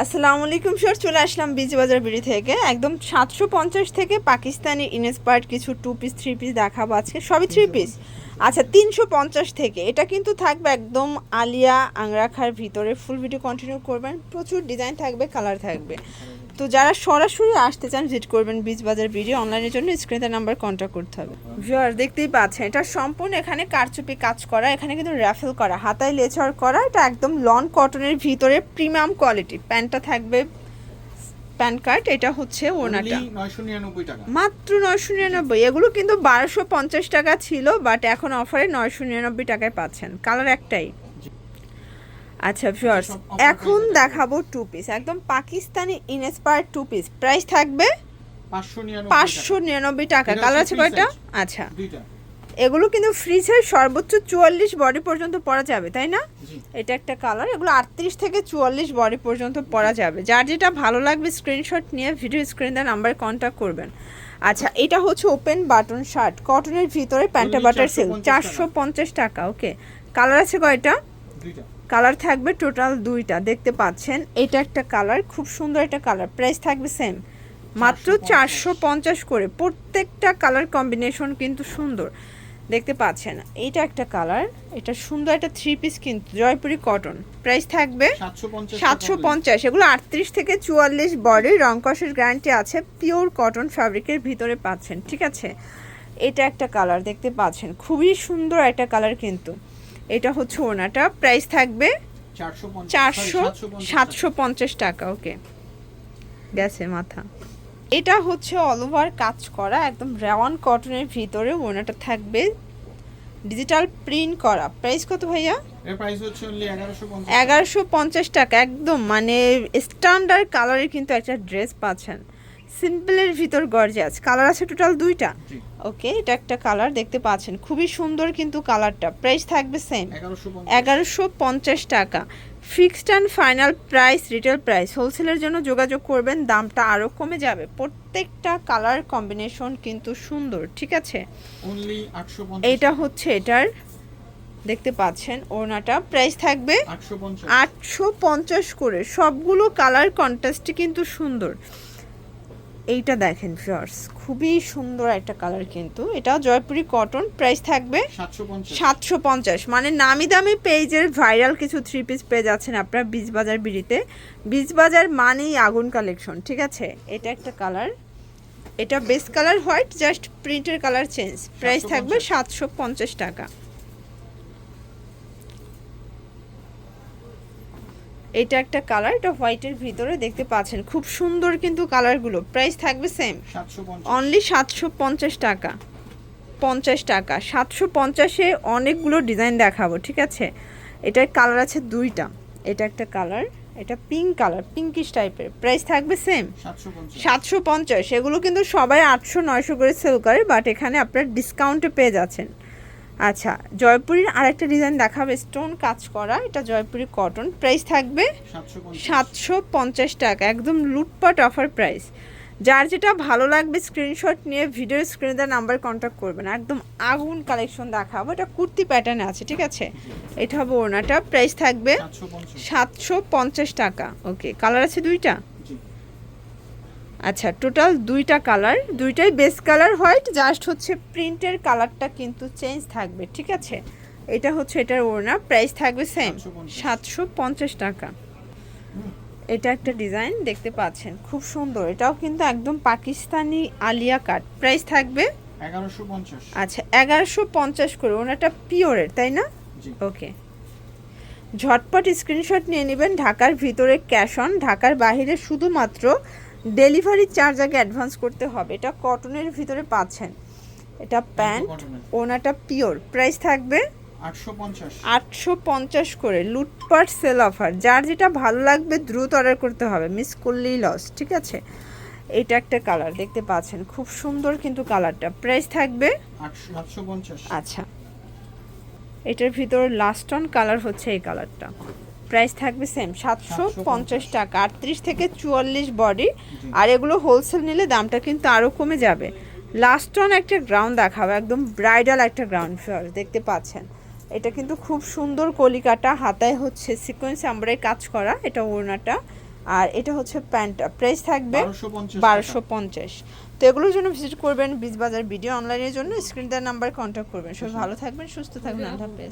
আসসালামু আলাইকুম স্যার চলে আসলাম বিজি বাজার বিড়ি থেকে। একদম সাতশো পঞ্চাশ থেকে পাকিস্তানি ইনস্পায়ার্ড কিছু টু পিস থ্রি পিস দেখাবো আজকে। সবই থ্রি পিস আচ্ছা তিনশো পঞ্চাশ থেকে। এটা কিন্তু থাকবে একদম আলিয়া আংরাখার ভিতরে। ফুল ভিডিও কন্টিনিউ করবেন। প্রচুর ডিজাইন থাকবে কালার থাকবে। তো যারা সরাসরি আসতে চান ভিজিট করবেন বিচ বাজার ভিডিও অনলাইনের জন্য স্ক্রিনে নাম্বার কন্ট্যাক্ট করতে হবে। ভিউয়ার দেখতেই পাচ্ছেন এটা সম্পূর্ণ এখানে কারচুপি কাজ করা এখানে কিন্তু র্যাফেল করা হাতায় লেচার করা এটা একদম লন কটনের ভিতরে প্রিমিয়াম কোয়ালিটি প্যান্টটা থাকবে প্যান কার্ড এটা হচ্ছে ওনাটা। নয়শো নিরানব্বই টাকা। মাত্র নয়শো নিরানব্বই এগুলো কিন্তু বারোশো পঞ্চাশ টাকা ছিল বাট এখন অফারে নয়শো নিরানব্বই টাকায় পাচ্ছেন। কালার একটাই। আচ্ছা ভিউয়ার্স এখন দেখাবো টু পিস একদম Pakistani inspire two piece price থাকবে পাঁচশো নিরানব্বই টাকা। কালার আছে কয়টা? আচ্ছা। দুইটা। এগুলো কিন্তু ফ্রিজের সর্বোচ্চ চুয়াল্লিশ বডি পর্যন্ত পরা যাবে তাই না? এটা একটা কালার এগুলো আটত্রিশ থেকে চুয়াল্লিশ বডি পর্যন্ত পরা যাবে। যার যেটা ভালো লাগবে স্ক্রিনশট নিয়ে ভিডিও স্ক্রিন দেওয়ার নাম্বারে কন্ট্যাক্ট করবেন। আচ্ছা এটা হচ্ছে ওপেন বাটন শার্ট কটনের ভিতরে প্যান্টা বাটার সিল্ক 450 চারশো পঞ্চাশ টাকা ওকে কালার আছে কয়টা? দুইটা। কালার থাকবে টোটাল দুইটা দেখতে পাচ্ছেন। এটা একটা কালার খুব সুন্দর একটা কালার প্রাইস থাকবে সেম মাত্র চারশো পঞ্চাশ। করে প্রত্যেকটা কালার কম্বিনেশন কিন্তু সুন্দর। দেখতে পাচ্ছেন এটা একটা কালার এটা সুন্দর একটা থ্রি পিস কিন্তু জয়পুরি কটন প্রাইস থাকবে সাতশো পঞ্চাশ এগুলো আটত্রিশ থেকে চুয়াল্লিশ বডি রংকসের গ্যারান্টি আছে পিওর কটন ফ্যাব্রিকের ভিতরে পাচ্ছেন ঠিক আছে? এটা একটা কালার দেখতে পাচ্ছেন খুবই সুন্দর একটা কালার কিন্তু। এটা হচ্ছে ওনাটা। প্রাইস থাকবে চারশো সাতশো পঞ্চাশ টাকা। ওকে। গেছে মাথা। এটা হচ্ছে অল ওভার কাজ করা একদম রেওয়ান কটনের ভিতরে ওনাটা থাকবে। ডিজিটাল প্রিন্ট করা। প্রাইস কত ভাইয়া? এগারোশো পঞ্চাশ টাকা। একদম। মানে স্ট্যান্ডার্ড কালারের কিন্তু একটা ড্রেস পাচ্ছেন। সিম্পলের ভিতর গর্জিয়াস কালার আছে টোটাল দুইটা। ওকে এটা একটা কালার দেখতে পাচ্ছেন। খুবই সুন্দর কিন্তু কালারটা প্রাইস থাকবে সেম এগারোশো পঞ্চাশ। টাকা। Fixed and final price retail price হোলসেলের জন্য যোগাযোগ করবেন দামটা আরও কমে যাবে। প্রত্যেকটা কালার কম্বিনেশন কিন্তু সুন্দর ঠিক আছে? এটা হচ্ছে এটার দেখতে পাচ্ছেন ওনাটা প্রাইস থাকবে আটশো পঞ্চাশ। আটশো পঞ্চাশ করে। সবগুলো কালার কন্ট্রাস্টই কিন্তু সুন্দর। এইটা দেখেন ফিয়ার্স খুবই সুন্দর একটা কালার কিন্তু। এটা জয়পুরি কটন প্রাইস থাকবে সাতশো পঞ্চাশ। মানে নামি দামি পেজের ভাইরাল কিছু থ্রি পিস পেজ আছেন আপনারা বীজ বাজার বিড়িতে। বীজ বাজার মানেই আগুন কালেকশন ঠিক আছে? এটা একটা কালার এটা বেস কালার হোয়াইট জাস্ট প্রিন্টের কালার চেঞ্জ প্রাইস থাকবে সাতশো পঞ্চাশ টাকা। এটা একটা কালার এটা হোয়াইটের ভিতরে দেখতে পাচ্ছেন। খুব সুন্দর কিন্তু কালারগুলো। প্রাইস থাকবে সেম অনলি সাতশো পঞ্চাশ টাকা। পঞ্চাশ টাকা। সাতশো পঞ্চাশে অনেকগুলো ডিজাইন দেখাবো ঠিক আছে? এটার কালার আছে দুইটা। এটা একটা কালার এটা পিঙ্ক কালার পিঙ্কিশ টাইপের প্রাইস থাকবে সেম সাতশো পঞ্চাশ। সাতশো পঞ্চাশ। এগুলো কিন্তু সবাই আটশো নয়শো করে সেল করে বাট এখানে আপনার ডিসকাউন্টে পেয়ে যাচ্ছেন। আচ্ছা জয়পুরির আরেকটা ডিজাইন দেখাবে স্টোন কাজ করা এটা জয়পুরি কটন প্রাইস থাকবে সাতশো পঞ্চাশ। টাকা একদম লুটপাট অফার প্রাইস যার যেটা ভালো লাগবে স্ক্রিনশট নিয়ে ভিডিও স্ক্রিনে দেওয়ার নাম্বার কন্ট্যাক্ট করবেন। একদম আগুন কালেকশন দেখাবো এটা কুর্তি প্যাটার্নে আছে ঠিক আছে? এটা হবে ওনাটা প্রাইস থাকবে সাতশো পঞ্চাশ। টাকা। ওকে কালার আছে দুইটা? আচ্ছা টোটাল দুইটা কালার দুইটাই বেস কালার হোয়াইট জাস্ট হচ্ছে প্রিন্টের কালারটা কিন্তু চেঞ্জ থাকবে ঠিক আছে? এটা হচ্ছে এটার ওড়না প্রাইস থাকবে সেম সাতশো পঞ্চাশ। টাকা। এটা একটা ডিজাইন দেখতে পাচ্ছেন খুব সুন্দর। এটাও কিন্তু একদম পাকিস্তানি আলিয়া কাট প্রাইস থাকবে আচ্ছা এগারোশো পঞ্চাশ করে ওনাটা পিওরের তাই না? ওকে ঝটপট স্ক্রিনশট নিয়ে নেবেন ঢাকার ভিতরে ক্যাশ অন ঢাকার বাইরে শুধুমাত্র ডেলিভারি চার্জ আগে অ্যাডভান্স করতে হবে। এটা কটনের ভিতরে পাচ্ছেন। এটা প্যান্ট। ওনাটা পিওর। প্রাইস থাকবে আটশো পঞ্চাশ। করে লুটপাট সেল অফার। যার যেটা ভালো লাগবে দ্রুত অর্ডার করতে হবে। মিস করলেই লস ঠিক আছে? এটা একটা কালার দেখতে পাচ্ছেন। খুব সুন্দর কিন্তু কালারটা প্রাইস থাকবে আচ্ছা। এটার ভিতর লাস্ট অন কালার হচ্ছে এই কালারটা প্রাইস থাকবে সেম সাতশো পঞ্চাশ টাকা। আটত্রিশ থেকে চুয়াল্লিশ বডি আর এগুলো হোলসেল নিলে দামটা কিন্তু আরও কমে যাবে। লাস্ট অন একটা গ্রাউন্ড দেখাবো একদম ব্রাইডাল একটা গ্রাউন্ড ফ্লোর দেখতে পাচ্ছেন। এটা কিন্তু খুব সুন্দর কলিকাটা হাতায় হচ্ছে সিকোয়েন্স আমরাই কাজ করা এটা ওড়নাটা। আর এটা হচ্ছে প্যান্টটা প্রাইস থাকবে বারোশো পঞ্চাশ তো এগুলোর জন্য ভিজিট করবেন বীজ বাজার ভিডিও অনলাইনের জন্য স্ক্রিন দেওয়ার নাম্বার কন্ট্যাক্ট করবেন। সবাই ভালো থাকবেন সুস্থ থাকবেন আল্লাহ হাফেজ।